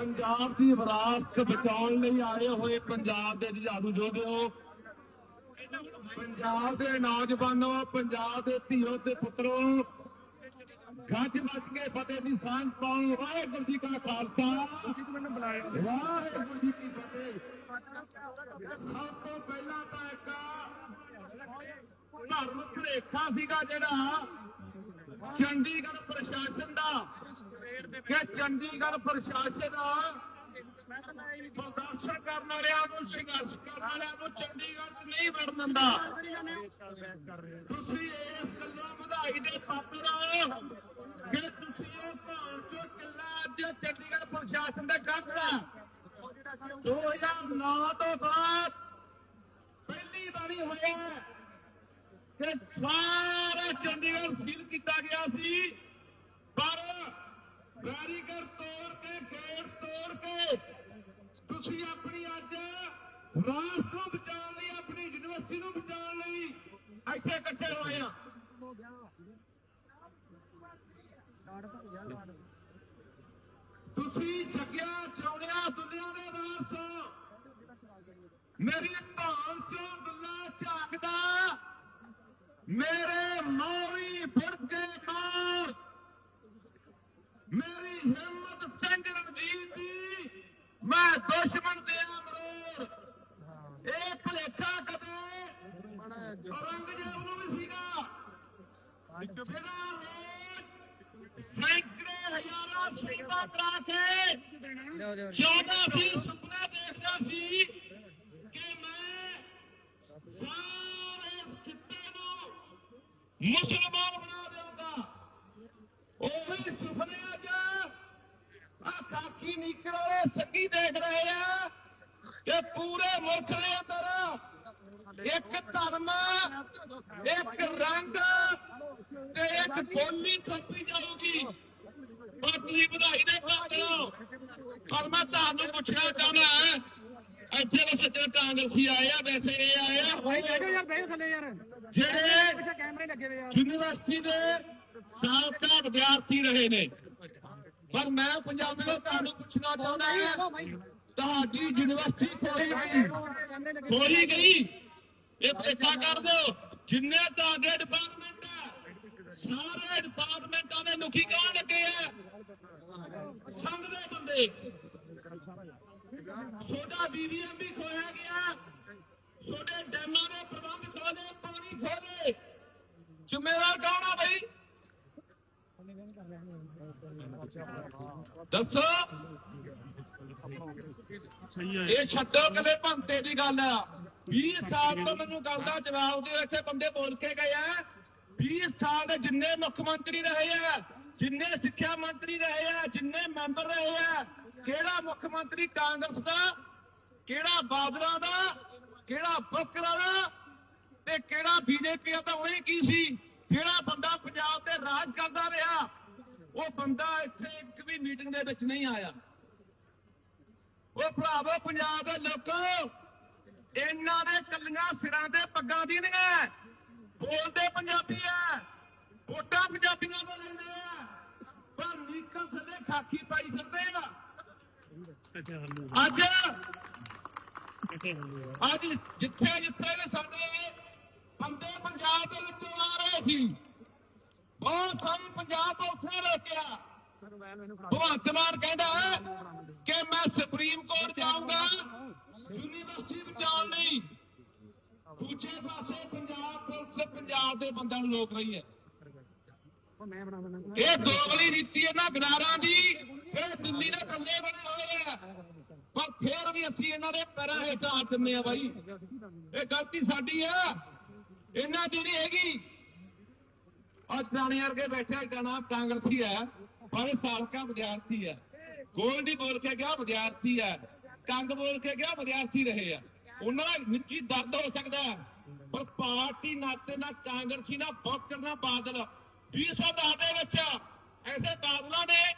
ਪੰਜਾਬ ਦੀ ਵਿਰਾਸਤ ਬਚਾਉਣ ਲਈ ਆਏ ਹੋਏ ਪੰਜਾਬ ਦੇ ਜੁਝਾਰੂ ਯੋਧਿਓ ਪੰਜਾਬ ਦੇ ਨੌਜਵਾਨੋ, ਪੰਜਾਬ ਦੇ ਧੀਓ ਤੇ ਪੁੱਤਰੋ, ਗੱਜ ਵੱਜ ਕੇ ਫਤਿਹ ਦੀ ਸਾਂਝ ਪਾਉਣ ਵਾਹਿਗੁਰੂ ਜੀ ਕਾ ਖਾਲਸਾ। ਵਾਹਿਗੁਰੂ ਜੀ ਕੀ ਫਤਿਹ। ਸਭ ਤੋਂ ਪਹਿਲਾਂ ਤਾਂ ਇੱਕ ਧਰਮ ਭੁਲੇਖਾ ਸੀਗਾ ਜਿਹੜਾ ਚੰਡੀਗੜ੍ਹ ਪ੍ਰਸ਼ਾਸਨ ਦਾ। ਕਿ ਚੰਡੀਗੜ੍ਹ ਪ੍ਰਸ਼ਾਸਨ ਪ੍ਰਦਰਸ਼ਨ ਕਰਨ ਵਾਲਿਆਂ ਨੂੰ ਸੰਘਰਸ਼ ਕਰਨ ਵਾਲਿਆਂ ਨੂੰ ਚੰਡੀਗੜ੍ਹ 'ਚ ਨਹੀਂ ਵੜਨ ਦਿੰਦਾ। ਤੁਸੀਂ ਇਸ ਗੱਲੋਂ ਵਧਾਈ ਦੇ ਪਾਤਰ ਹੋ। ਕਿ ਤੁਸੀਂ ਉਹ ਭਾਂ ਚੋ ਕਿੱਲਾ ਅੱਜ ਚੰਡੀਗੜ੍ਹ ਪ੍ਰਸ਼ਾਸਨ ਦਾ ਕੱਢਦਾ 2009 ਤੋਂ ਬਾਅਦ ਪਹਿਲੀ ਵਾਰੀ ਹੋਇਆ ਕਿ ਸਾਰਾ ਚੰਡੀਗੜ੍ਹ ਸੀਲ ਕੀਤਾ ਗਿਆ ਸੀ। ਬੈਰੀਕਰ ਤੋੜ ਕੇ ਗੇਟ ਤੋੜ ਕੇ। ਤੁਸੀਂ ਆਪਣੀ ਅੱਜ ਰਾਸ਼ਟਰ ਨੂੰ ਬਚਾਉਣ ਲਈ, ਆਪਣੀ ਯੂਨੀਵਰਸਿਟੀ ਨੂੰ ਬਚਾਉਣ ਲਈ ਇੱਥੇ ਇਕੱਠੇ ਹੋਏ ਆ। ਤੁਸੀਂ ਜਗਿਆ, ਚੌੜਿਆ ਦੁਨੀਆ ਦੇ ਵਾਰਸ ਮੇਰੀ ਧੌਣ ਚੋਂ ਦੁੱਲਾ ਝਾਕਦਾ, ਮੇਰੇ ਫੜ ਕੇ ਮਾਰ ਮੇਰੀ ਹਿੰਮਤ ਸਿੰਘ ਰਣਜੀਤ ਦੀ ਮੈਂ ਦੁਸ਼ਮਣ ਦੇ ਅਮਰੋਰ ਇਹ ਭਲੇਖਾ ਕਦੇ ਔਰੰਗਜ਼ੇਬ ਨੂੰ ਵੀ ਸੀਗਾ ਜਿਹੜਾ ਲੋਕ ਸੈਂਕੜੇ ਹਜ਼ਾਰਾਂ ਸ਼ਹੀਦਾਂ ਕਰਾ ਕੇ ਚਾਹੁੰਦਾ ਸੀ ਸੁਪਨਾ ਦੇਖਦਾ ਸੀ ਕਿ ਮੈਂ ਸਾਰੇ ਖਿੱਤੇ ਨੂੰ ਮੁਸਲਮਾਨ ਬਣਾ ਦੇਵਾਂਗਾ ਉਹੀ ਸੁਪਨੇ ਅੱਜ ਆ ਕਾਕੀ ਨਿਕਰ ਵਾਲੇ ਦੇਖ ਰਹੇ ਆ ਕਿ ਪੂਰੇ ਮੁਲਕ ਦੇ ਅੰਦਰ ਇੱਕ ਧਰਮ ਇੱਕ ਰੰਗ ਤੇ ਇੱਕ ਬੋਲੀ ਥੱਪੀ ਜਾਊਗੀ। ਤੁਸੀਂ ਵਧਾਈ ਦੇ ਪਾਤਰ ਪਰ ਮੈਂ ਤੁਹਾਨੂੰ ਪੁੱਛਣਾ ਚਾਹੁੰਦਾ ਹਾਂ, ਇੱਥੇ ਦੇ ਸੱਜਣ ਕਾਂਗਰਸੀ ਆਏ ਆ ਵੈਸੇ ਇਹ ਆਏ ਆ। ਭਾਈ ਬੈਠੋ ਯਾਰ ਬੈਠੋ ਥੱਲੇ ਯਾਰ। ਜਿਹੜੇ ਪਿੱਛੇ ਕੈਮਰੇ ਲੱਗੇ ਹੋਏ ਯਾਰ ਯੂਨੀਵਰਸਿਟੀ ਦੇ ਸਾਬਕਾ ਵਿਦਿਆਰਥੀ ਰਹੇ ਨੇ। ਪਰ ਮੈਂ ਪੰਜਾਬੀ ਨੂੰ ਤੁਹਾਨੂੰ ਪੁੱਛਣਾ ਚਾਹੁੰਦਾ ਹਾਂ ਤੁਹਾਡੀ ਯੂਨੀਵਰਸਿਟੀ ਖੋਈ ਗਈ। ਖੋਈ ਗਈ। ਇਹ ਪੇਸ਼ਾ ਕਰ ਦਿਓ। ਜਿੰਨੇ ਤੁਹਾਡੇ ਡਿਪਾਰਟਮੈਂਟ ਸਾਰੇ ਡਿਪਾਰਟਮੈਂਟਾਂ ਦੇ ਮੁਖੀ ਕੌਣ ਲੱਗੇ ਆ। ਸੰਘ ਦੇ ਬੰਦੇ। ਸੋਡਾ ਬੀਬੀਐਮ ਵੀ ਖੋਇਆ ਗਿਆ। ਸੋਡੇ ਡੈਮਾਂ ਦੇ ਪ੍ਰਬੰਧ ਖੋਲੇ ਪਾਣੀ ਖੋਲੇ ਜ਼ਿੰਮੇਵਾਰ ਕੌਣ ਆ ਬਈ? ਦੱਸੋ। ਇਹ ਛੱਡੋ ਕਦੇ ਭੰਤੇ ਦੀ ਗੱਲ ਆ। 20 ਸਾਲ ਤੋਂ ਮੈਨੂੰ ਗੱਲ ਦਾ ਜਵਾਬ ਦਿਓ, ਇੱਥੇ ਬੰਦੇ ਬੋਲ ਕੇ ਗਏ ਆ। 20 ਸਾਲ ਦੇ ਜਿੰਨੇ ਮੁੱਖ ਮੰਤਰੀ ਰਹੇ ਆ, ਜਿੰਨੇ ਸਿੱਖਿਆ ਮੰਤਰੀ ਰਹੇ ਆ, ਜਿੰਨੇ ਮੈਂਬਰ ਰਹੇ ਆ, ਕਿਹੜਾ ਮੁੱਖ ਮੰਤਰੀ ਕਾਂਗਰਸ ਦਾ, ਕਿਹੜਾ ਬਾਦਲਾਂ ਦਾ, ਕਿਹੜਾ ਬਕਰਾ ਦਾ ਤੇ ਕਿਹੜਾ ਬੀਜੇਪੀ ਦਾ ਉਹਨੇ ਕੀ ਸੀ? ਜਿਹੜਾ ਬੰਦਾ ਪੰਜਾਬ ਤੇ ਰਾਜ ਕਰਦਾ ਰਿਹਾ, ਉਹ ਬੰਦਾ ਇੱਥੇ ਇੱਕ ਵੀ ਮੀਟਿੰਗ ਦੇ ਵਿੱਚ ਨਹੀਂ ਆਇਆ। ਉਹ ਭਰਾਵੋ, ਪੰਜਾਬ ਦੇ ਲੋਕੋ, ਇਹਨਾਂ ਦੇ ਕੱਲੀਆਂ ਸਿਰਾਂ ਤੇ ਪੱਗਾਂ ਦੀ ਨਹੀਂ ਬੋਲਦੇ ਪੰਜਾਬੀ ਆ। ਵੋਟਾਂ ਪੰਜਾਬੀਆਂ ਤੋਂ ਲੈਂਦੇ ਆ। ਪਰ ਨੀਕਲ ਥੱਲੇ ਖਾਕੀ ਪਾਈ ਫਿਰਦੇ ਆ। ਅੱਜ ਅੱਜ ਜਿੱਥੇ ਜਿੱਥੇ ਵੀ ਸਾਡੇ ਬੰਦੇ ਪੰਜਾਬ ਦੇ ਵਿੱਚ ਆ ਰਹੇ ਸੀ, ਬਹੁਤ ਸਾਨੂੰ ਪੰਜਾਬ ਤੋਂ ਉੱਥੇ ਰੋਕਿਆ ਭਗਵੰਤ ਮਾਨ ਕਹਿੰਦਾ ਕਿ ਮੈਂ ਸੁਪਰੀਮ ਕੋਰਟ ਜਾਊਂਗਾ, ਯੂਨੀਵਰਸਿਟੀ ਬਚਾਉਣ ਲਈ। ਦੂਜੇ ਪਾਸੇ ਪੰਜਾਬ ਪੁਲਿਸ ਪੰਜਾਬ ਦੇ ਬੰਦਿਆਂ ਨੂੰ ਰੋਕ ਰਹੀ ਹੈ। ਇਹ ਦੋਗਲੀ ਨੀਤੀ ਇਹਨਾਂ ਗਦਾਰਾਂ ਦੀ, ਇਹ ਦਿੱਲੀ ਦੇ ਕੱਲੇ ਬਣੇ ਹੋਏ ਆ। ਪਰ ਫਿਰ ਵੀ ਅਸੀਂ ਇਹਨਾਂ ਦੇ ਪੈਰਾਂ ਹੇਠ ਆ ਦਿੰਦੇ ਆ ਬਾਈ। ਇਹ ਗਲਤੀ ਸਾਡੀ ਆ। ਇਹਨਾਂ ਦੀ ਨਹੀਂ ਹੈਗੀ। ਔਰ ਦਾਣੇ ਵਰਗੇ ਬੈਠਿਆ ਜਨਾਬ ਕਾਂਗਰਸੀ ਹੈ, ਪਰ ਸਾਲਕਾ ਵਿਦਿਆਰਥੀ ਹੈ। ਗੋਲਡੀ ਬੋਲ ਕੇ ਗਿਆ, ਵਿਦਿਆਰਥੀ ਹੈ। ਕੰਗ ਬੋਲ ਕੇ ਗਿਆ, ਵਿਦਿਆਰਥੀ ਰਹੇ ਆ। ਉਹਨਾਂ ਦਾ ਨਿੱਜੀ ਦਰਦ ਹੋ ਸਕਦਾ ਪਰ ਪਾਰਟੀ ਨਾਤੇ ਨਾਲ ਕਾਂਗਰਸੀ ਨਾਲ ਬਹੁਤ ਕਰਨਾ ਬਾਦਲ। 2010 ਦੇ ਵਿੱਚ ਐਸੇ ਬਾਦਲਾਂ ਨੇ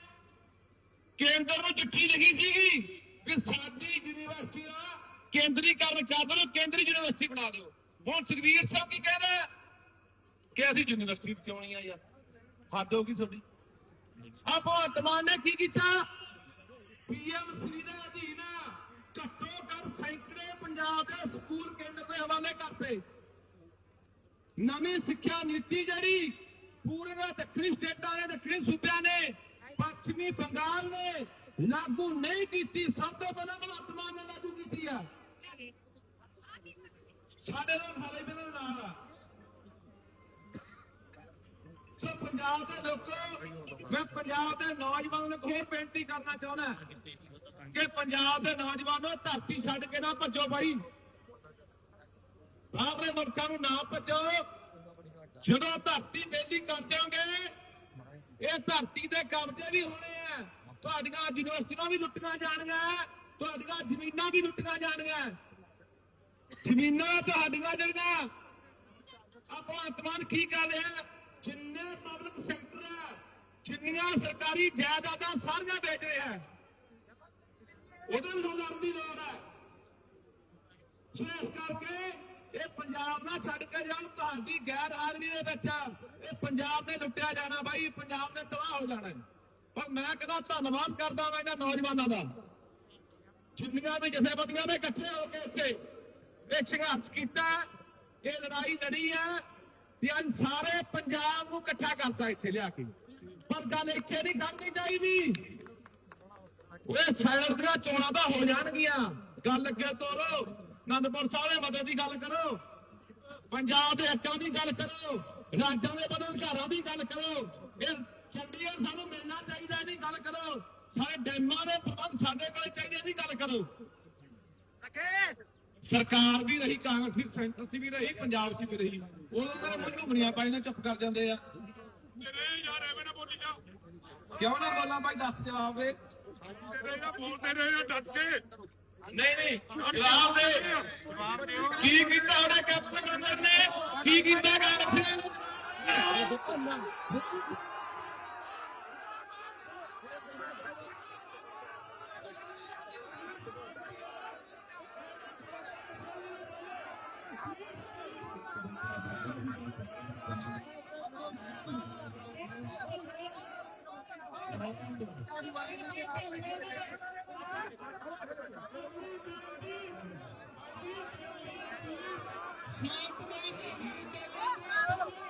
ਕੇਂਦਰ ਨੂੰ ਚਿੱਠੀ ਲਿਖੀ ਸੀਗੀ ਕਿ ਸਾਡੀ ਯੂਨੀਵਰਸਿਟੀ ਦਾ ਕੇਂਦਰੀਕਰਨ ਕਰ ਦਿਓ, ਕੇਂਦਰੀ ਯੂਨੀਵਰਸਿਟੀ ਬਣਾ ਦਿਓ। ਹੁਣ ਸੁਖਵੀਰ ਸਾਹਿਬ ਕੀ ਕਹਿੰਦਾ ਕਿ ਅਸੀਂ ਯੂਨੀਵਰਸਿਟੀ ਬਚਾਉਣੀ ਆ ਯਾਰ। ਹੱਦ ਹੋ ਗਈ ਤੁਹਾਡੀ। ਆ ਭਗਵੰਤ ਮਾਨ ਨੇ ਕੀ ਕੀਤਾ? ਪੀਐਮ ਸ੍ਰੀ ਦੇ ਅਧੀਨ ਘੱਟੋ ਪੰਜਾਬ ਦੇ ਸਕੂਲ ਕੇਂਦਰ ਦੇ ਹਵਾਲੇ ਕਰਤੇ ਨਵੀਂ ਸਿੱਖਿਆ ਨੀਤੀ ਜਿਹੜੀ ਪੂਰੇ ਦੱਖਣੀ ਸਟੇਟਾਂ ਨੇ ਦੱਖਣੀ ਸੂਬਿਆਂ ਨੇ, ਪੱਛਮੀ ਬੰਗਾਲ ਨੇ ਲਾਗੂ ਨਹੀਂ ਕੀਤੀ। ਸਭ ਤੋਂ ਪਹਿਲਾਂ ਭਗਵੰਤ ਮਾਨ ਨੇ ਲਾਗੂ ਕੀਤੀ ਆ। ਸਾਡੇ ਨਾਲ ਸਾਰੇ ਦੇ ਨਾਲ ਆ। ਸੋ ਪੰਜਾਬ ਦੇ ਲੋਕੋ, ਮੈਂ ਪੰਜਾਬ ਦੇ ਨੌਜਵਾਨਾਂ ਨੂੰ ਹੋਰ ਬੇਨਤੀ ਕਰਨਾ ਚਾਹੁੰਦਾ। ਕਿ ਪੰਜਾਬ ਦੇ ਨੌਜਵਾਨੋ ਧਰਤੀ ਛੱਡ ਕੇ ਨਾ ਭੱਜੋ ਬਾਈ। ਆਪਣੇ ਮੁਲਕਾਂ ਨੂੰ ਨਾ ਭੱਜੋ। ਜਦੋਂ ਧਰਤੀ ਮੇਲੀ ਕਰ ਦਿਓਗੇ ਇਹ ਧਰਤੀ ਦੇ ਕਬਜ਼ੇ ਵੀ ਹੋਣੇ ਆ। ਤੁਹਾਡੀਆਂ ਯੂਨੀਵਰਸਿਟੀਆਂ ਵੀ ਲੁੱਟੀਆਂ ਜਾਣਗੀਆਂ, ਤੁਹਾਡੀਆਂ ਜ਼ਮੀਨਾਂ ਵੀ ਲੁੱਟੀਆਂ ਜਾਣਗੀਆਂ। ਜ਼ਮੀਨਾਂ ਤੁਹਾਡੀਆਂ ਜਿਹੜੀਆਂ ਆਪਣਾ ਅਤਮਾਨ ਕੀ ਕਰ ਰਿਹਾ ਜਿੰਨੇ ਪਬਲਿਕ ਸੈਕਟਰ ਜਿੰਨੀਆਂ ਸਰਕਾਰੀ ਜਾਇਦਾਦਾਂ ਸਾਰੀਆਂ ਵੇਚ ਰਿਹਾ ਉਹਦੇ ਵੀ ਸਾਨੂੰ ਲੜਨ ਲੋੜ ਹੈ। ਸੋ ਇਸ ਕਰਕੇ ਇਹ ਪੰਜਾਬ ਨਾ ਛੱਡ ਕੇ ਜਾਓ ਤੁਹਾਡੀ ਗੈਰ ਹਾਜ਼ਰੀ ਦੇ ਵਿੱਚ ਇਹ ਪੰਜਾਬ ਨੇ ਲੁੱਟਿਆ ਜਾਣਾ ਬਾਈ, ਪੰਜਾਬ ਨੇ ਤਬਾਹ ਹੋ ਜਾਣਾ। ਪਰ ਮੈਂ ਕਹਿੰਦਾ ਧੰਨਵਾਦ ਕਰਦਾ ਮੈਂ ਇਹਨਾਂ ਨੌਜਵਾਨਾਂ ਦਾ। ਜਿੰਨੀਆਂ ਵੀ ਜਥੇਬੰਦੀਆਂ ਨੇ ਇਕੱਠੇ ਹੋ ਕੇ ਇੱਥੇ ਇਹ ਸੰਘਰਸ਼ ਕੀਤਾ ਇਹ ਲੜਾਈ ਲੜੀ ਹੈ ਤੇ ਅੱਜ ਸਾਰੇ ਪੰਜਾਬ ਨੂੰ ਇਕੱਠਾ ਕਰਤਾ ਇੱਥੇ ਲਿਆ ਕੇ। ਪਰ ਗੱਲ ਇੱਥੇ ਨਹੀਂ ਕਰਨੀ ਚਾਹੀਦੀ। ਓਏ ਸਾਈਡ ਦੀਆਂ ਚੋਣਾਂ ਤਾਂ ਹੋ ਜਾਣਗੀਆਂ। ਗੱਲ ਅੱਗੇ ਤੋਰੋ। ਅਨੰਦਪੁਰ ਸਾਹਿਬ ਦੇ ਮਦਦ ਦੀ ਗੱਲ ਕਰੋ। ਪੰਜਾਬ ਦੇ ਹੱਕਾਂ ਦੀ ਗੱਲ ਕਰੋ। ਰਾਜਾਂ ਦੇ ਬਦਲ ਘਰਾਂ ਦੀ ਗੱਲ ਕਰੋ। ਇਹ ਚੰਡੀਗੜ੍ਹ ਸਾਨੂੰ ਮਿਲਣਾ ਚਾਹੀਦਾ ਇਹਦੀ ਗੱਲ ਕਰੋ। ਸਾਰੇ ਡੈਮਾਂ ਦੇ ਪ੍ਰਬੰਧ ਸਾਡੇ ਕੋਲ ਚਾਹੀਦੇ ਇਹਦੀ ਗੱਲ ਕਰੋ। ਸਰਕਾਰ ਵੀ ਰਹੀ ਕਾਂਗਰਸ ਵੀ ਸੈਂਟਰ 'ਚ ਵੀ ਰਹੀ ਪੰਜਾਬ 'ਚ ਵੀ ਰਹੀ। ਉਹਨਾਂ ਦੇ ਮੂੰਹ ਘੁੰਮਣੀਆਂ ਪਾਈ ਨੇ ਚੁੱਪ ਕਰ ਜਾਂਦੇ ਆ। ਤੇਰੇ ਯਾਰ ਐਵੇਂ ਨਾ ਬੋਲੀ ਜਾ ਕਿਉਂ ਨਾ ਬੋਲਾਂ ਭਾਈ ਦੱਸ ਜਵਾਬ ਦੇ। ਤੇਰੇ ਨਾ ਬੋਲਦੇ ਰਹੇ ਡਟ ਕੇ ਨਹੀਂ ਨਹੀਂ। ਜਵਾਬ ਦੇ। ਜਵਾਬ ਦਿਓ। ਕੀ ਕੀਤਾ ਉਹਨੇ ਕੈਪਟਨ ਅਮਰਿੰਦਰ ਨੇ? ਕੀ ਕੀਤਾ ਕਾਂਗਰਸ ਨੇ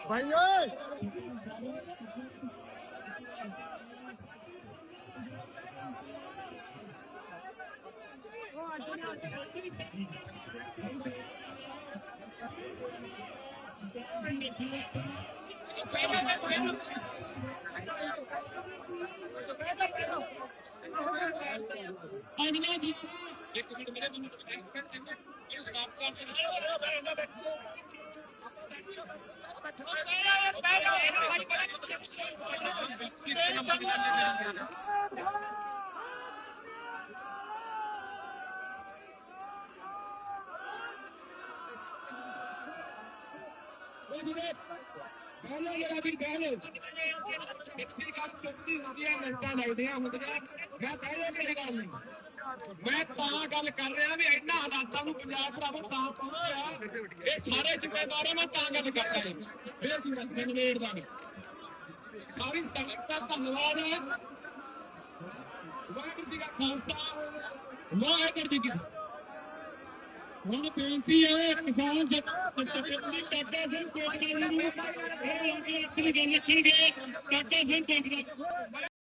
ਭਾਈ ਓਏ ਅਗਲਾ ਜੀ ਇੱਕ ਮੇਰਾ ਵੀਰ ਬਹਿ ਜਾ ਗੱਲ ਚੁੱਕਦੀ ਹੁੰਦੀ ਹੈ ਮਿੰਟਾਂ ਲੱਗਦੀਆਂ ਹੁੰਦੀਆਂ। ਮੈਂ ਕਹਿ ਰਿਹਾ ਮੇਰੀ ਗੱਲ ਨਹੀਂ ਮੈਂ ਤਾਂ ਗੱਲ ਕਰ ਰਿਹਾ ਵੀ ਇੰਨਾ ਹਾਲਾਤਾਂ ਨੂੰ ਪੰਜਾਬ ਭਰਾਵੋ ਤਾਂ ਪਹੁੰਚਿਆ ਇਹ ਸਾਰੇ ਜ਼ਿੰਮੇਵਾਰ ਆ, ਮੈਂ ਤਾਂ ਗੱਲ ਕਰਦਾ ਹਾਂ। ਫਿਰ ਅਸੀਂ ਨਿਬੇੜ ਦਾਂਗੇ ਸਾਰੀ ਸੰਗਤ ਦਾ ਧੰਨਵਾਦ ਹੈ। ਵਾਹਿਗੁਰੂ ਜੀ ਕਾ ਖਾਲਸਾ ਵਾਹਿਗੁਰੂ ਜੀ ਕੀ ਹੁਣ ਬੇਨਤੀ ਹੈ ਕਿਸਾਨ ਜਥੇਬੰਦੀ ਕਾਕਾ ਸਿੰਘ ਕੋਟਲੀ ਨੂੰ ਇਹ ਅੰਕਲ ਗੱਲ ਰੱਖਣਗੇ ਕਾਕਾ ਸਿੰਘ ਕੋਟਲੀ